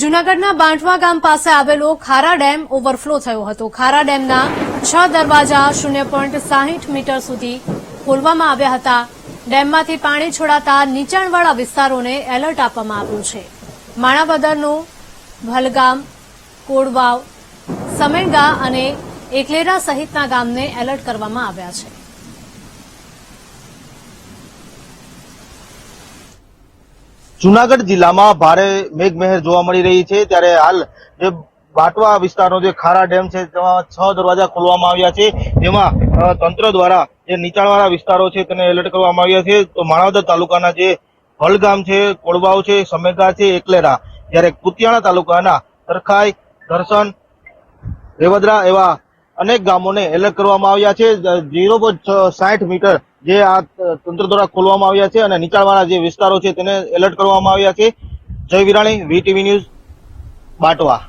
જૂનાગઢના બાંટવા ગામ પાસે આવેલો ખારા ડેમ ઓવરફ્લો થયો હતો. ખારા ડેમના છ દરવાજા શૂન્ય પોઈન્ટ સાહીઠ મીટર સુધી ખોલવામાં આવ્યા હતા. ડેમમાંથી પાણી છોડાતા નીચાણવાળા વિસ્તારોને એલર્ટ આપવામાં આવ્યું છે. માણાવદરનું ભલગામ કોડવાવ, સમેંગા અને એકલેરા સહિતના ગામને એલર્ટ કરવામાં આવ્યા છે. જુનાગઢ જિલ્લામાં ભારે મેઘમહેર જોવા મળી રહી છે. ત્યારે હાલ જે બાટવા વિસ્તારનો જે ખારા ડેમ છે, તેમાં છ દરવાજા ખોલવામાં આવ્યા છે. જેમાં તંત્ર દ્વારા જે નીચાણવાળા વિસ્તારો છે, તેને એલર્ટ કરવામાં આવ્યા છે. તો માણાવદર તાલુકાના જે હળગામ છે, કોળવાવ છે, સમેગા છે, એકલેરા, જ્યારે કુતિયાણા તાલુકાના તરખાઈ દર્શન રેવદરા એવા અનેક ગામોને એલર્ટ કરવામાં આવ્યા છે. ઝીરો પોઈન્ટ સાઠ મીટર જે આ તંત્ર દ્વારા ખોલવામાં આવ્યા છે અને નીચાણવાળા જે વિસ્તારો છે તેને એલર્ટ કરવામાં આવ્યા છે. જય વિરાણી વીટીવી ન્યૂઝ, બાટવા.